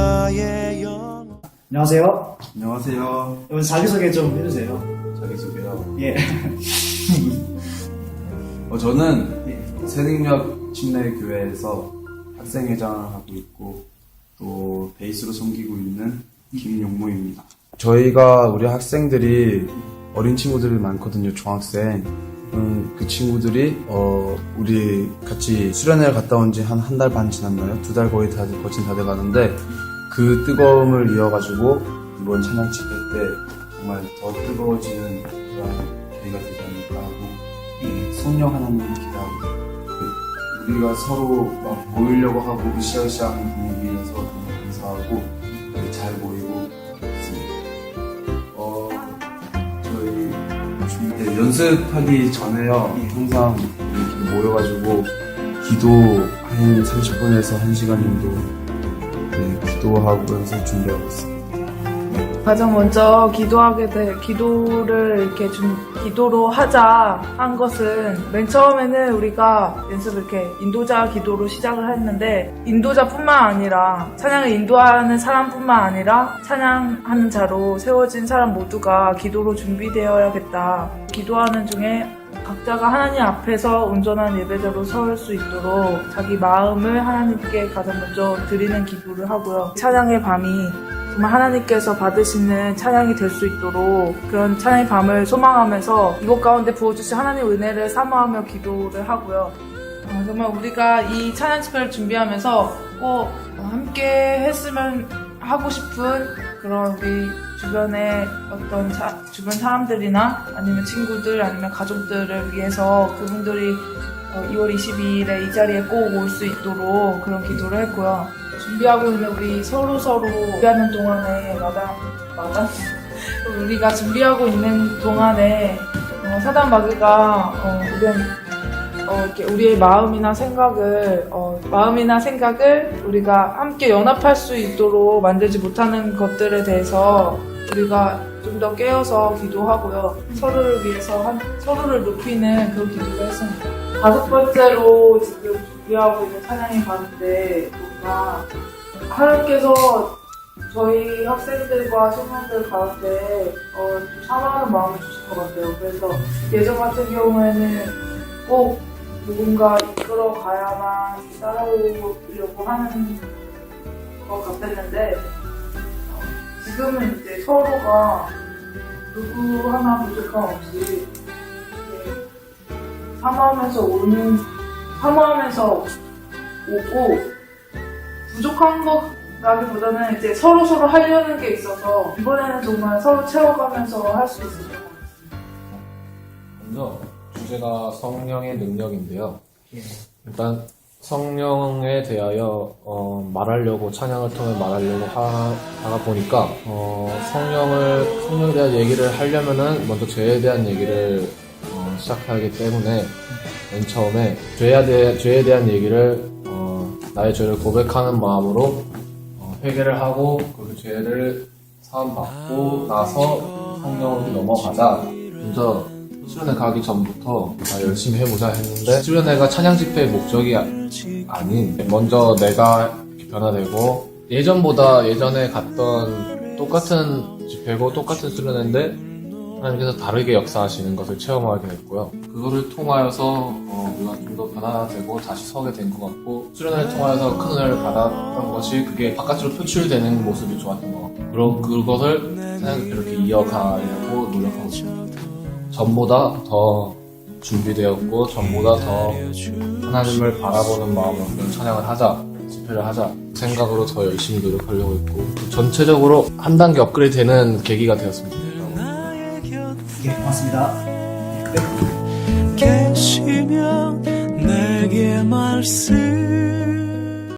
나의 영 안녕하세요. 안녕하세요. 여러분 자기소개 좀 해주세요. 자기소개요. 예. 어, 저는 새능력 침례교회에서 학생회장을 하고 있고 또 베이스로 섬기고 있는 김용모입니다. 저희가 우리 학생들이 어린 친구들이 많거든요. 중학생. 음, 그 친구들이 어, 우리 같이 수련회를 갔다 온 지 한 한 달 반 지났나요? 두 달 거의 다 거진 다 돼가는데 그 뜨거움을 이어가지고 이번 찬양 집회 때 정말 더 뜨거워지는 그런 계기가 되지 않을까 하고 이 성령 하나님을 기대하고 그 우리가 서로 막 모이려고 하고 으쌰으쌰하는 분위기에서 너무 감사하고 잘 모이고 네, 연습하기 전에요. 항상 이렇게 모여가지고 기도 한 30분에서 1시간 정도 네, 기도하고 연습 준비하고 있습니다. 가장 먼저 기도하게 돼 기도를 이렇게 좀 기도로 하자 한 것은 맨 처음에는 우리가 연습을 이렇게 인도자 기도로 시작을 했는데 인도자뿐만 아니라 찬양을 인도하는 사람뿐만 아니라 찬양하는 자로 세워진 사람 모두가 기도로 준비되어야겠다. 기도하는 중에 각자가 하나님 앞에서 온전한 예배자로 설 수 있도록 자기 마음을 하나님께 가장 먼저 드리는 기도를 하고요. 찬양의 밤이 정말 하나님께서 받으시는 찬양이 될 수 있도록 그런 찬양의 밤을 소망하면서 이곳 가운데 부어주신 하나님 은혜를 사모하며 기도를 하고요. 어, 정말 우리가 이 찬양 집회를 준비하면서 꼭 함께 했으면 하고 싶은 그런 우리 주변의 어떤 사- 주변 사람들이나 아니면 친구들 아니면 가족들을 위해서 그분들이 어, 2월 22일에 이 자리에 꼭 올 수 있도록 그런 기도를 했고요. 준비하고 있는 우리 서로 서로 준비하는 동안에 마다 마다 우리가 준비하고 있는 동안에 어, 사단 마귀가 어, 어, 이렇게 우리의 마음이나 생각을 어, 마음이나 생각을 우리가 함께 연합할 수 있도록 만들지 못하는 것들에 대해서 우리가 좀 더 깨어서 기도하고요 서로를 위해서 한, 서로를 높이는 그런 기도를 했습니다. 다섯 번째로 지금 준비하고 있는 찬양이 가는데 뭔가 하나님께서 저희 학생들과 청년들 가운데 어, 좀 사랑하는 마음을 주신 것 같아요. 그래서 예전 같은 경우에는 꼭 누군가 이끌어 가야만 따라오려고 하는 것 같았는데 어, 지금은 이제 서로가 누구 하나 부족함 없이 사모하면서 오는 사모하면서 오고 부족한 것라기보다는 이제 서로 서로 하려는 게 있어서 이번에는 정말 서로 채워가면서 할 수 있을 것 같습니다. 먼저 주제가 성령의 능력인데요. 일단 성령에 대하여 어, 말하려고 찬양을 통해 말하려고 하, 다 보니까 어, 성령을 성령에 대한 얘기를 하려면은 먼저 죄에 대한 얘기를 어, 시작하기 때문에 맨 처음에 죄에, 대, 죄에 대한 얘기를 어, 나의 죄를 고백하는 마음으로 어, 회개를 하고 그 죄를 사함받고 나서 성령으로 넘어가자. 먼저 수련회 가기 전부터 아, 열심히 해보자 했는데 수련회가 찬양 집회의 목적이 아- 아닌 먼저 내가 변화되고 예전보다 예전에 갔던 똑같은 집회고 똑같은 수련회인데 하나님께서 다르게 역사하시는 것을 체험하게 됐고요. 그거를 통하여서 어, 우리가 좀 더 변화되고 다시 서게 된 것 같고 수련회를 통하여서 큰 은혜를 받았던 것이 그게 바깥으로 표출되는 모습이 좋았던 것 같고 그런 그것을 찬양 이렇게 이어가려고 노력하고 있습니다. 전보다 더 준비되었고 전보다 더 하나님을 바라보는 마음으로 찬양을 하자 집회를 하자 생각으로 더 열심히 노력하려고 했고 전체적으로 한 단계 업그레이드 되는 계기가 되었습니다. 예, 고맙습니다. 계시며 내게 말씀